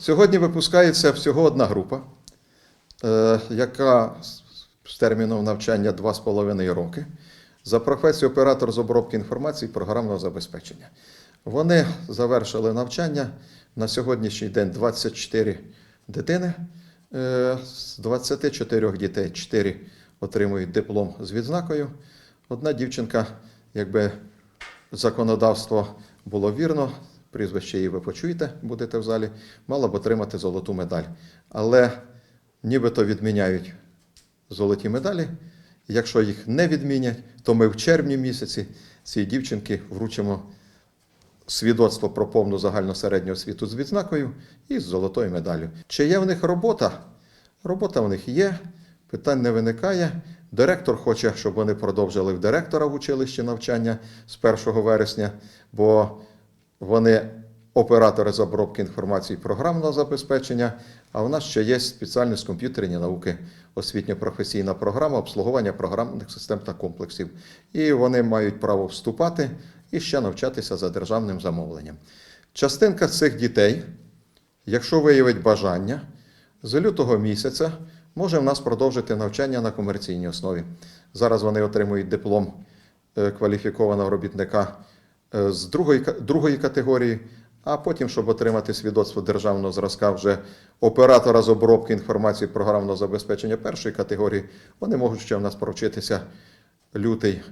Сьогодні випускається всього одна група, е, яка з- терміном навчання 2,5 роки за професією оператор з обробки інформації програмного забезпечення. Вони завершили навчання на сьогоднішній день 24 дитини. Е, З 24 дітей 4 отримують диплом з відзнакою. Одна дівчинка, якби законодавство було вірно, прізвище її ви почуєте, будете в залі, мала б отримати золоту медаль. Але нібито відміняють золоті медалі. Якщо їх не відмінять, то ми в червні місяці цій дівчинки вручимо свідоцтво про повну загальну середню освіту з відзнакою і з золотою медаллю. Чи є в них робота? Робота в них є, питань не виникає. Директор хоче, щоб вони продовжили в директора в училищі навчання з 1 вересня, бо вони оператори з обробки інформації програмного забезпечення. А в нас ще є спеціальність комп'ютерні науки, освітньо-професійна програма обслуговування програмних систем та комплексів. І вони мають право вступати і ще навчатися за державним замовленням. Частинка цих дітей, якщо виявить бажання, з лютого місяця може в нас продовжити навчання на комерційній основі. Зараз вони отримують диплом е, кваліфікованого робітника з другої, другої категорії, а потім, щоб отримати свідоцтво державного зразка вже оператора з обробки інформації програмного забезпечення першої категорії, вони можуть ще в нас провчитися лютий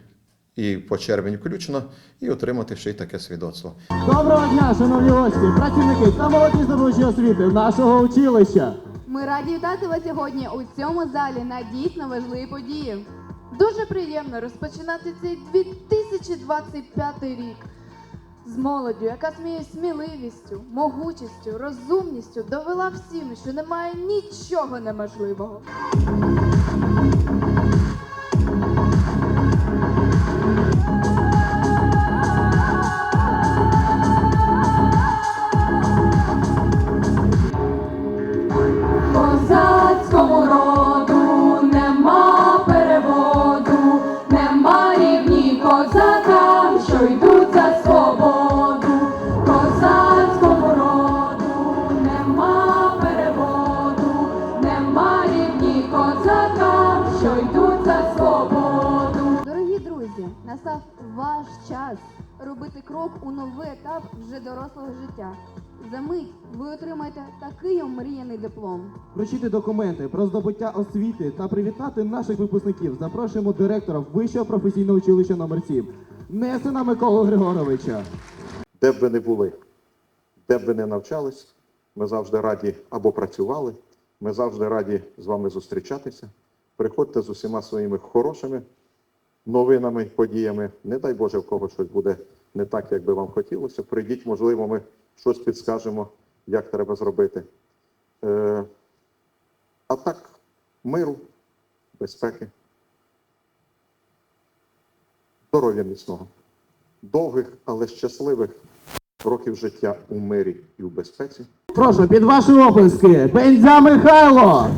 і по червень включно, і отримати ще й таке свідоцтво. Доброго дня, шановні гості, працівники та молоді здобувачі освіти нашого училища. Ми раді вітати вас сьогодні у цьому залі на дійсно важливі події. Дуже приємно розпочинати цей 2025 рік з молоддю, яка своєю сміливістю, могучістю, розумністю довела всім, що немає нічого неможливого. Настав ваш час робити крок у новий етап вже дорослого життя. За мить ви отримаєте такий омріяний диплом. Вручити документи про здобуття освіти та привітати наших випускників. Запрошуємо директора Вищого професійного училища номер 7 Несена Миколу Григоровича. Де б ви не були, де б ви не навчались, ми завжди раді або працювали, ми завжди раді з вами зустрічатися. Приходьте з усіма своїми хорошими новинами, подіями. Не дай Боже, в кого щось буде не так, як би вам хотілося. Прийдіть, можливо, ми щось підскажемо, як треба зробити. Е, а так, миру, безпеки, здоров'я міцного, довгих, але щасливих років життя у мирі і у безпеці. Прошу під ваші оплески. Бензя Михайло.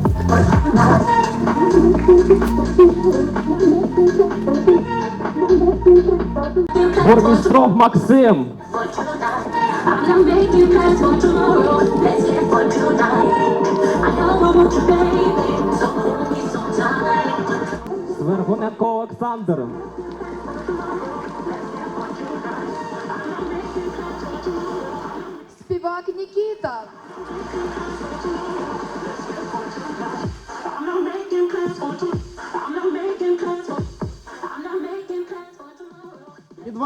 Бурмістров Максим. I'm making plans for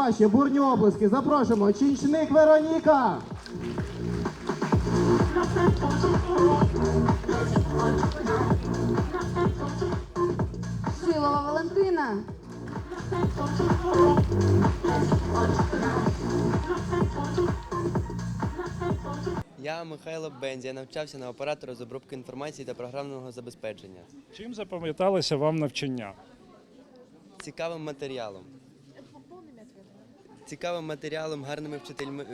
ваші бурні оплески запрошуємо Чінчник Вероніка. Шилова Валентина. Я Михайло Бензі, я навчався на оператора з обробки інформації та програмного забезпечення. Чим запам'яталося вам навчання? Цікавим матеріалом. Цікавим матеріалом, гарними вчителями,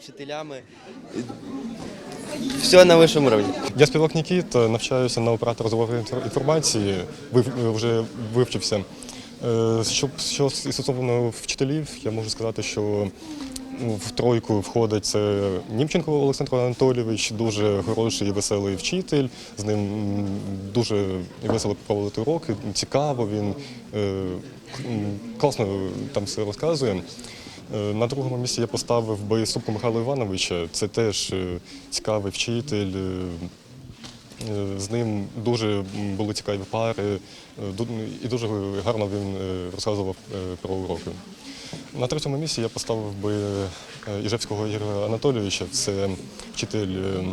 вчителями. Все на вищому рівні. Я співак Нікіт, навчаюся на оператора інфор- інформації, вив- вже вивчився. Е, Що, що стосовно вчителів, я можу сказати, що В тройку входить це Німченко Олександр Анатолійович, дуже хороший і веселий вчитель. З ним дуже весело проводити уроки. Цікаво, він е, класно там все розказує. Е, На другому місці я поставив би Супку Михайла Івановича. Це теж е, цікавий вчитель. е, З ним дуже були цікаві пари, і дуже гарно він розказував про уроки. На третьому місці я поставив би е, Іжевського Ігоря Анатолійовича. Це вчитель е,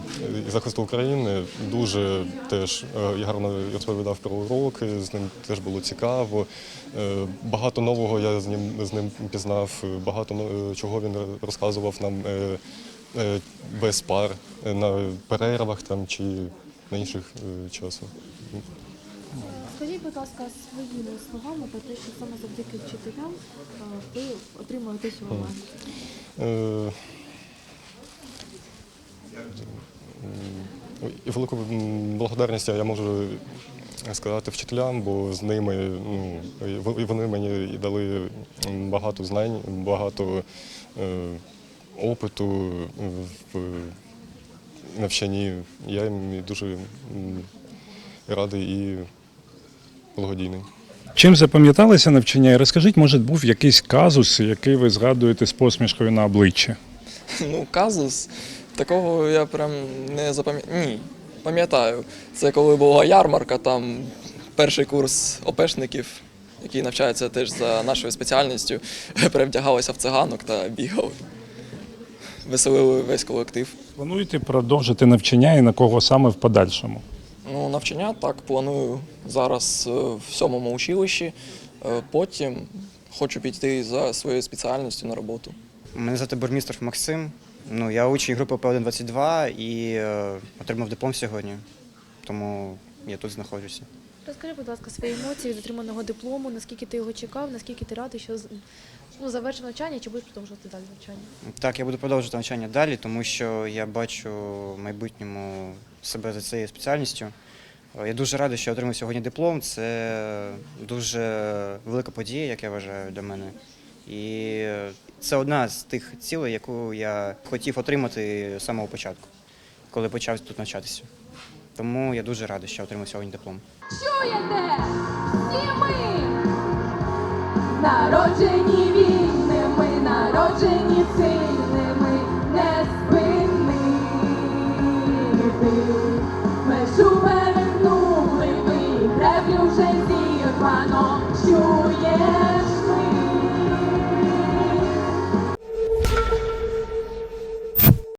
захисту України. Дуже теж е, гарно розповідав про уроки, з ним теж було цікаво. Багато нового я з ним, з ним пізнав, багато чого він розказував нам без пар, на перервах там чи на інших часах. Будь ласка, своїми словами про те, що саме завдяки вчителям е, ви отримуєте що ви маєте. Е, І велику благодарність я можу сказати вчителям, бо з ними ну, вони мені дали багато знань, багато е, опиту в навчанні. Я їм дуже радий і благодійний. Чим запам'яталися навчання? І розкажіть, може, був якийсь казус, який ви згадуєте з посмішкою на обличчі? Ну, казус. Такого я прям не запам'ятаю. Ні, пам'ятаю. Це коли була ярмарка, там перший курс опешників, які навчаються теж за нашою спеціальністю, перевдягалися в циганок та бігали. Веселили весь колектив. Плануєте продовжити навчання і на кого саме в подальшому? Ну, навчання так планую зараз е, в сьомому училищі. Е, Потім хочу піти за своєю спеціальністю на роботу. Мене звати Бурмістров Максим. Ну, я учень групи П122 і е, отримав диплом сьогодні, тому я тут знаходжуся. Розкажи, будь ласка, свої емоції від отриманого диплому, наскільки ти його чекав, наскільки ти радий, що ну, завершив навчання, чи будеш продовжувати далі навчання? Так, я буду продовжувати навчання далі, тому що я бачу в майбутньому себе за цією спеціальністю. Е, Я дуже радий, що отримав сьогодні диплом. Це дуже велика подія, як я вважаю, для мене. І це одна з тих цілей, яку я хотів отримати з самого початку, коли почав тут навчатися. Тому я дуже радий, що отримав сьогодні диплом. Чуєте? Всі ми народжені вільними, народжені сильними. super